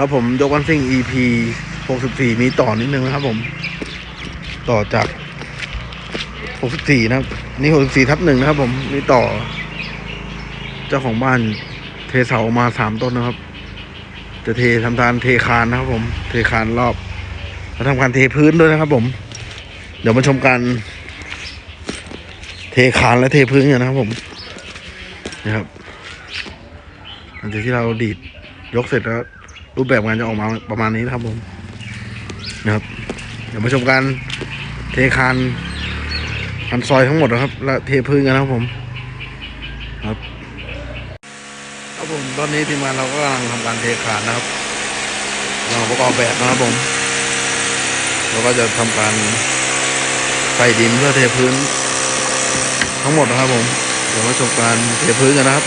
ครับผมยกวันซิ่ง EP 64 มีต่อนิดนึงนะครับผม ต่อจาก 64 นะครับ นี่ 64 ทับหนึ่งนะครับผม มีต่อ เจ้าของบ้านเทเสามาสามต้นนะครับ จะเททำการเทคานนะครับ ผม เทคานรอบแล้วทำการเทพื้นด้วยนะครับ ผม เดี๋ยวมาชมการเทคานและเทพื้นกันนะครับ ผมนะครับหลังจากที่เราดีดยกเสร็จแล้ว รูปแบบงานจะออกมาประมาณนี้นะครับผมนะครับ เดี๋ยวมาชมการเทคานคันซอยทั้งหมดนะครับ และเทพื้นกันนะครับผม ครับครับผมตอนนี้ทีมงานเราก็กำลังทำการเทคานนะครับกำลังประกอบแบบนะครับผมเราก็จะทำการใส่ดินเพื่อเทพื้น ทั้งหมดนะครับผม เดี๋ยวมาชมการเทพื้นกันนะครับ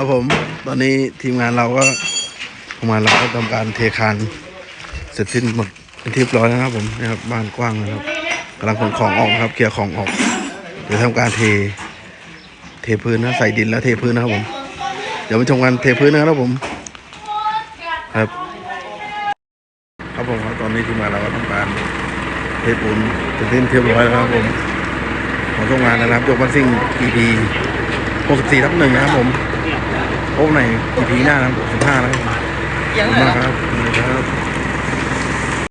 ครับผม ตอนนี้ทีมงานเราก็ทีมงานเราก็ทำการเทคานเสร็จสิ้นหมดเป็นที่เรียบร้อยแล้วนะครับผมนะครับบ้านกว้างนะครับกำลังขนของออกนะครับเคลียร์ของออกเดี๋ยวทำการเท เทพื้นนะใส่ดินแล้วเทพื้นนะครับผม เดี๋ยวมาชมกันเทพื้นนะครับผม ครับ ครับผมครับตอนนี้ทีมงานเราก็ทำการเทปูนเสร็จสิ้นเรียบร้อยแล้วครับผมของช่วงงานนะครับยกบันซิ่ง EP 64ทับหนึ่งนะครับผม พบใน EP หน้านะครับ15นะครับขอบคุณมากครับขอบคุณครับ